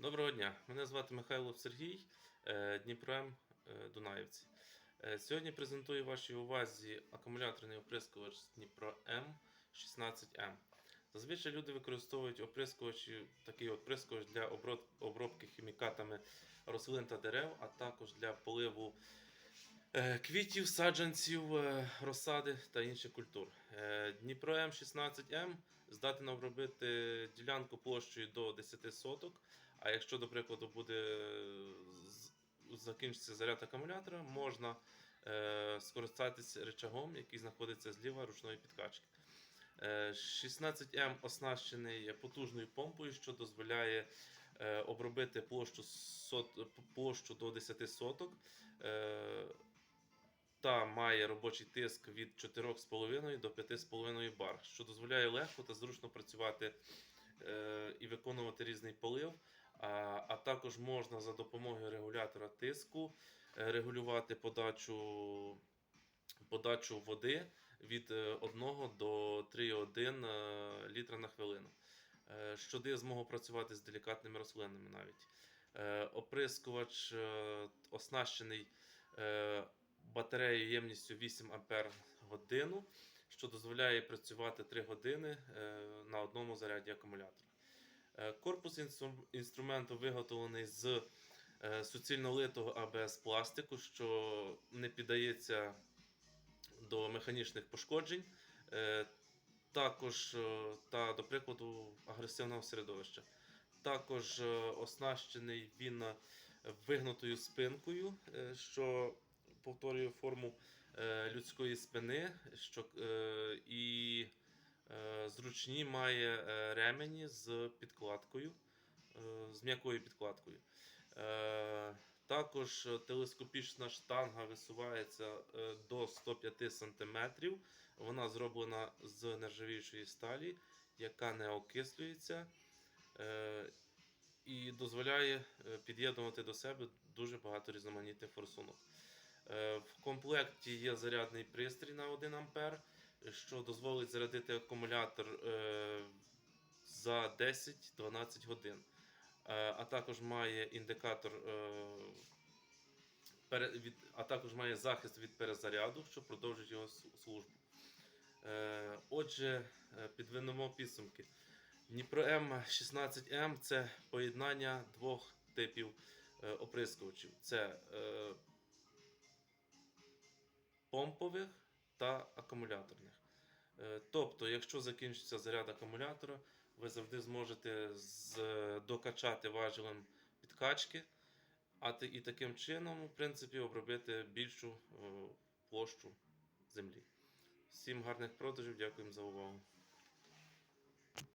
Доброго дня, мене звати Михайло Сергій, е, Дніпром е, Дунаївці. Е, Сьогодні презентую вашій увазі акумуляторний оприскувач Дніпро М 16М. Зазвичай люди використовують оприскувачі, такий оприскувач для обробки хімікатами рослин та дерев, а також для поливу квітів, саджанців, е, розсади та інших культур. Е, Дніпро М16М здатен обробити ділянку площею до 10 соток. А якщо, до прикладу, буде закінчиться заряд акумулятора, можна е, скористатися рычагом, який знаходиться зліва ручної підкачки. Е, 16М оснащений потужною помпою, що дозволяє е, обробити площу, сот, площу до 10 соток. Е, та має робочий тиск від 4,5 до 5,5 бар, що дозволяє легко та зручно працювати е, і виконувати різний полив. А, також можна за допомогою регулятора тиску е, регулювати подачу, подачу води від е, 1 до 3,1 е, літра на хвилину, е, що дає змогу працювати з делікатними рослинами навіть. Е, Оприскувач е, оснащений батареєю ємністю 8 Ампер годину, що дозволяє працювати 3 години е, на одному заряді акумулятора. Е, Корпус інструменту виготовлений з е, суцільно литого АБС пластику, що не піддається до механічних пошкоджень, також та, до прикладу, агресивного середовища. Також оснащений він вигнутою спинкою, що повторює форму е, людської спини, що, е, і е, зручні має ремені з підкладкою, з м'якою підкладкою. Також телескопічна штанга висувається до 105 см. Вона зроблена з нержавіючої сталі, яка не окислюється і дозволяє під'єднувати до себе дуже багато різноманітних форсунок. Е, В комплекті є зарядний пристрій на 1 А, що дозволить зарядити акумулятор е, за 10-12 годин. Е, А також має індикатор, а також має захист від перезаряду, що продовжить його службу. Отже, підведемо підсумки. Дніпро М16М це поєднання двох типів оприскувачів. Це помпових та акумуляторних. Е, Тобто, якщо закінчиться заряд акумулятора, ви завжди зможете докачати важелем підкачки, а і таким чином, в принципі, обробити більшу е, площу землі. Всім гарних продажів, дякуємо за увагу.